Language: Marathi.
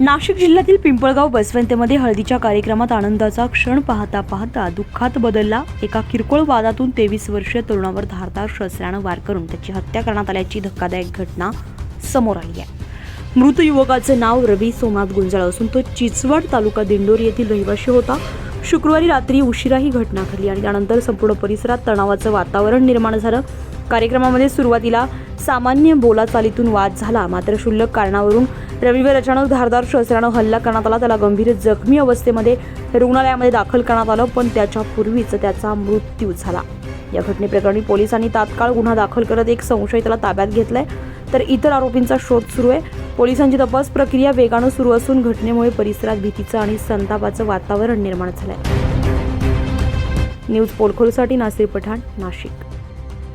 नाशिक जिल्ह्यातील पिंपळगाव बसवंतेमध्ये हळदीच्या कार्यक्रमात आनंदाचा क्षण पाहता पाहता दुःखात बदलला. एका किरकोळ वादातून तेवीस वर्षीय तरुणावर धारदार शस्त्रानं वार करून त्याची हत्या करण्यात आल्याची धक्कादायक घटना समोर आली आहे. मृत युवकाचं नाव रवी सोमनाथ गुंजाळ असून तो चिचवड तालुका दिंडोरी येथील रहिवाशी होता. शुक्रवारी रात्री उशिरा ही घटना घडली आणि त्यानंतर संपूर्ण परिसरात तणावाचं वातावरण निर्माण झालं. कार्यक्रमामध्ये सुरुवातीला सामान्य बोलाचालीतून वाद झाला. मात्र क्षुल्लक कारणावरून रविवार अचानक धारदार शस्त्रानं हल्ला करण्यात आला. त्याला गंभीर जखमी अवस्थेमध्ये रुग्णालयामध्ये दाखल करण्यात आलं पण त्याच्यापूर्वीच त्याचा मृत्यू झाला. या घटनेप्रकरणी पोलिसांनी तात्काळ गुन्हा दाखल करत एक संशयिताला ताब्यात घेतलाय. तर इतर आरोपींचा शोध सुरू आहे. पोलिसांची तपास प्रक्रिया वेगानं सुरू असून घटनेमुळे परिसरात भीतीचं आणि संतापाचं वातावरण निर्माण झालंय. न्यूज पोलखोलसाठी नासिर पठाण नाशिक.